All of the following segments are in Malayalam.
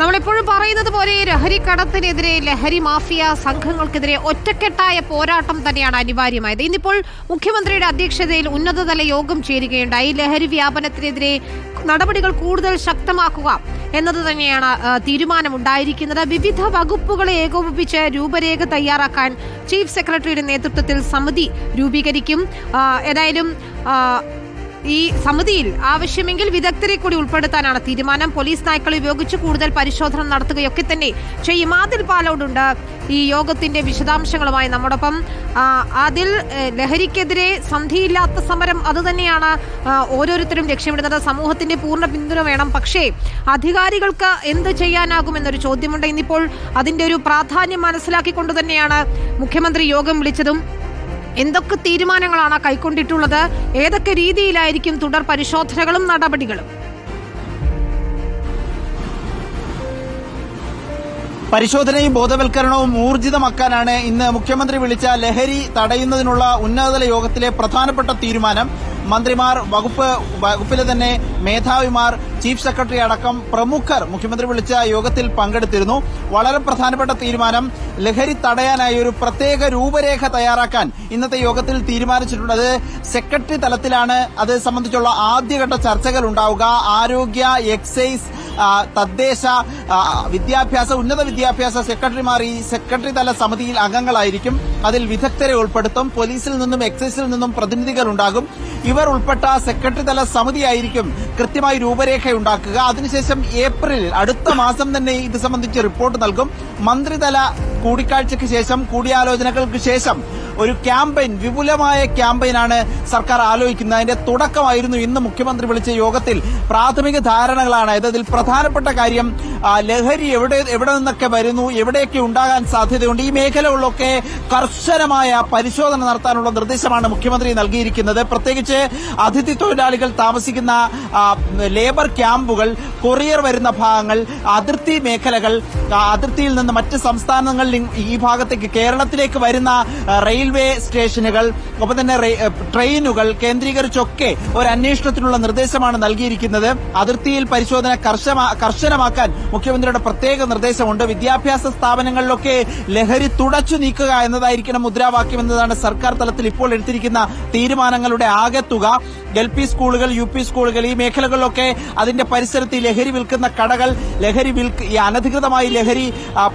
നമ്മളെപ്പോഴും പറയുന്നത് പോലെ ലഹരി കടത്തിനെതിരെ ലഹരി മാഫിയ സംഘങ്ങൾക്കെതിരെ ഒറ്റക്കെട്ടായ പോരാട്ടം തന്നെയാണ് അനിവാര്യമായത്. ഇന്നിപ്പോൾ മുഖ്യമന്ത്രിയുടെ അധ്യക്ഷതയിൽ ഉന്നതതല യോഗം ചേരുകയുണ്ടായി. ലഹരി വ്യാപനത്തിനെതിരെ നടപടികൾ കൂടുതൽ ശക്തമാക്കുക എന്നത് തന്നെയാണ് തീരുമാനമുണ്ടായിരിക്കുന്നത്. വിവിധ വകുപ്പുകളെ ഏകോപിപ്പിച്ച് രൂപരേഖ തയ്യാറാക്കാൻ ചീഫ് സെക്രട്ടറിയുടെ നേതൃത്വത്തിൽ സമിതി രൂപീകരിക്കും. ഏതായാലും ഈ സമിതിയിൽ ആവശ്യമെങ്കിൽ വിദഗ്ധരെ കൂടി ഉൾപ്പെടുത്താനാണ് തീരുമാനം. പോലീസ് നായ്ക്കളെ ഉപയോഗിച്ച് കൂടുതൽ പരിശോധന നടത്തുകയൊക്കെ തന്നെ ചെയ്യും. ആദിൽ പാലോടുണ്ട് ഈ യോഗത്തിന്റെ വിശദാംശങ്ങളുമായി നമ്മോടൊപ്പം. അതിൽ ലഹരിക്കെതിരെ സന്ധിയില്ലാത്ത സമരം അതുതന്നെയാണ് തന്നെയാണ് ഓരോരുത്തരും ലക്ഷ്യമിടുന്നത്. സമൂഹത്തിന്റെ പൂർണ പിന്തുണ വേണം. പക്ഷേ അധികാരികൾക്ക് എന്ത് ചെയ്യാനാകുമെന്നൊരു ചോദ്യമുണ്ട്. ഇന്നിപ്പോൾ അതിന്റെ ഒരു പ്രാധാന്യം മനസ്സിലാക്കിക്കൊണ്ട് തന്നെയാണ് മുഖ്യമന്ത്രി യോഗം വിളിച്ചതും. എന്തൊക്കെ തീരുമാനങ്ങളാണ് കൈക്കൊണ്ടിട്ടുള്ളത്? ഏതൊക്കെ രീതിയിലായിരിക്കും തുടർ പരിശോധനകളും നടപടികളും? പരിശോധനയും ബോധവൽക്കരണവും ഊർജിതമാക്കാനാണ് ഇന്ന് മുഖ്യമന്ത്രി വിളിച്ച ലഹരി തടയുന്നതിനുള്ള ഉന്നതതല യോഗത്തിലെ പ്രധാനപ്പെട്ട തീരുമാനം. മന്ത്രിമാർ വകുപ്പ് വകുപ്പിലെ തന്നെ മേധാവിമാർ ചീഫ് സെക്രട്ടറി അടക്കം പ്രമുഖർ മുഖ്യമന്ത്രി വിളിച്ച യോഗത്തിൽ പങ്കെടുത്തിരുന്നു. വളരെ പ്രധാനപ്പെട്ട തീരുമാനം ലഹരി തടയാനായി ഒരു പ്രത്യേക രൂപരേഖ തയ്യാറാക്കാൻ ഇന്നത്തെ യോഗത്തിൽ തീരുമാനിച്ചിട്ടുള്ളത് സെക്രട്ടറി തലത്തിലാണ്. അത് സംബന്ധിച്ചുള്ള ആദ്യഘട്ട ചർച്ചകൾ ഉണ്ടാവുക. ആരോഗ്യ എക്സൈസ് തദ്ദേശ വിദ്യാഭ്യാസ ഉന്നത വിദ്യാഭ്യാസ സെക്രട്ടറിമാർ ഈ സെക്രട്ടറി തല സമിതിയിൽ അംഗങ്ങളായിരിക്കും. അതിൽ വിദഗ്ധരെ ഉൾപ്പെടുത്തും. പോലീസിൽ നിന്നും എക്സൈസിൽ നിന്നും പ്രതിനിധികൾ ഉണ്ടാകും ഇവർ ഉൾപ്പെട്ട സെക്രട്ടറി തല സമിതിയായിരിക്കും കൃത്യമായി രൂപരേഖ ഉണ്ടാക്കുക. അതിനുശേഷം ഏപ്രിലിൽ അടുത്ത മാസം തന്നെ ഇത് സംബന്ധിച്ച് റിപ്പോർട്ട് നൽകും. മന്ത്രിതല കൂടിക്കാഴ്ചയ്ക്ക് ശേഷം കൂടിയാലോചനകൾക്ക് ശേഷം ഒരു ക്യാമ്പയിൻ വിപുലമായ ക്യാമ്പയിനാണ് സർക്കാർ ആലോചിക്കുന്നത്. അതിന്റെ തുടക്കമായിരുന്നു ഇന്ന് മുഖ്യമന്ത്രി വിളിച്ച യോഗത്തിൽ. പ്രാഥമിക ധാരണകളാണ്. ഇതിൽ പ്രധാനപ്പെട്ട കാര്യം ലഹരി എവിടെ എവിടെ നിന്നൊക്കെ വരുന്നു എവിടെയൊക്കെ ഉണ്ടാകാൻ സാധ്യതയുണ്ട് ഈ മേഖലകളിലൊക്കെ കർശനമായ പരിശോധന നടത്താനുള്ള നിർദ്ദേശമാണ് മുഖ്യമന്ത്രി നൽകിയിരിക്കുന്നത്. പ്രത്യേകിച്ച് അതിഥി തൊഴിലാളികൾ താമസിക്കുന്ന ലേബർ ക്യാമ്പുകൾ കൊറിയർ വരുന്ന ഭാഗങ്ങൾ അതിർത്തി മേഖലകൾ അതിർത്തിയിൽ നിന്ന് മറ്റ് സംസ്ഥാനങ്ങളിൽ ഈ ഭാഗത്തേക്ക് കേരളത്തിലേക്ക് വരുന്ന ആ, റെയിൽവേ സ്റ്റേഷനുകൾ ഒപ്പം തന്നെ ട്രെയിനുകൾ കേന്ദ്രീകരിച്ചൊക്കെ ഒരു അന്വേഷണത്തിനുള്ള നിർദ്ദേശമാണ് നൽകിയിരിക്കുന്നത്. അതിർത്തിയിൽ പരിശോധന കർശനമാക്കാൻ മുഖ്യമന്ത്രിയുടെ പ്രത്യേക നിർദ്ദേശമുണ്ട്. വിദ്യാഭ്യാസ സ്ഥാപനങ്ങളിലൊക്കെ ലഹരി തുടച്ചു നീക്കുക എന്നതായിരിക്കണം മുദ്രാവാക്യം എന്നതാണ് സർക്കാർ തലത്തിൽ ഇപ്പോൾ എടുത്തിരിക്കുന്ന തീരുമാനങ്ങളുടെ ആകെത്തുക. എൽ സ്കൂളുകൾ യു പി സ്കൂളുകൾ ഈ മേഖലകളിലൊക്കെ അതിന്റെ പരിസരത്ത് ഈ ലഹരി വിൽക്കുന്ന കടകൾ ലഹരി വിൽക്ക ഈ അനധികൃതമായി ലഹരി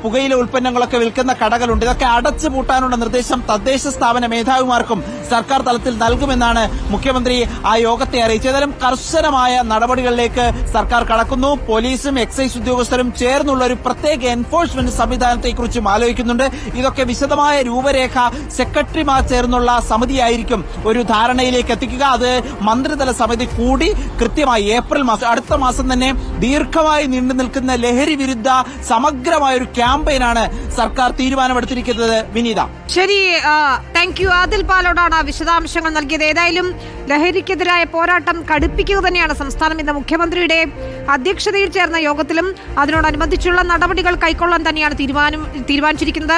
പുകയില ഉൽപ്പന്നങ്ങളൊക്കെ വിൽക്കുന്ന കടകളുണ്ട്. ഇതൊക്കെ അടച്ചു പൂട്ടാനുള്ള നിർദ്ദേശം തദ്ദേശ സ്ഥാപന മേധാവിമാർക്കും സർക്കാർ തലത്തിൽ നൽകുമെന്നാണ് മുഖ്യമന്ത്രി ആ യോഗത്തെ അറിയിച്ചത്. ഏതായാലും കർശനമായ നടപടികളിലേക്ക് സർക്കാർ കടക്കുന്നു. പോലീസും എക്സൈസ് ഉദ്യോഗസ്ഥരും ചേർന്നുള്ള ഒരു പ്രത്യേക എൻഫോഴ്സ്മെന്റ് സംവിധാനത്തെക്കുറിച്ചും ആലോചിക്കുന്നുണ്ട്. ഇതൊക്കെ വിശദമായ രൂപരേഖ സെക്രട്ടറിമാർ ചേർന്നുള്ള സമിതിയായിരിക്കും ഒരു ധാരണയിലേക്ക് എത്തിക്കുക. അത് മന്ത്രിതല സമിതി കൂടി കൃത്യമായി ഏപ്രിൽ മാസം അടുത്ത മാസം തന്നെ ദീർഘമായി നീണ്ടു നിൽക്കുന്ന ലഹരി വിരുദ്ധ സമഗ്രമായ ഒരു ക്യാമ്പയിനാണ് സർക്കാർ തീരുമാനമെടുത്തിരിക്കുന്നത്. വിനീത. ശരി താങ്ക് യു ആദിൽ പാലോടാണ് വിശദാംശങ്ങൾ നൽകിയത്. ഏതായാലും ലഹരിക്കെതിരായ പോരാട്ടം കടുപ്പിക്കുക തന്നെയാണ് സംസ്ഥാനം ഇന്ന് മുഖ്യമന്ത്രിയുടെ അധ്യക്ഷതയിൽ ചേർന്ന യോഗത്തിലും. അതിനോടനുബന്ധിച്ചുള്ള നടപടികൾ കൈക്കൊള്ളാൻ തന്നെയാണ് തീരുമാനം തീരുമാനിച്ചിരിക്കുന്നത്.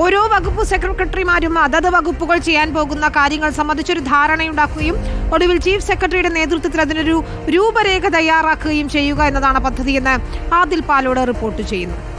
ഓരോ വകുപ്പ് സെക്രട്ടറിമാരും അതത് വകുപ്പുകൾ ചെയ്യാൻ പോകുന്ന കാര്യങ്ങൾ സംബന്ധിച്ചൊരു ധാരണയുണ്ടാക്കുകയും ഒടുവിൽ ചീഫ് സെക്രട്ടറിയുടെ നേതൃത്വത്തിൽ അതിനൊരു രൂപരേഖ തയ്യാറാക്കുകയും ചെയ്യുക എന്നതാണ് പദ്ധതിയെന്ന് ആദിൽ പാലോട് റിപ്പോർട്ട് ചെയ്യുന്നു.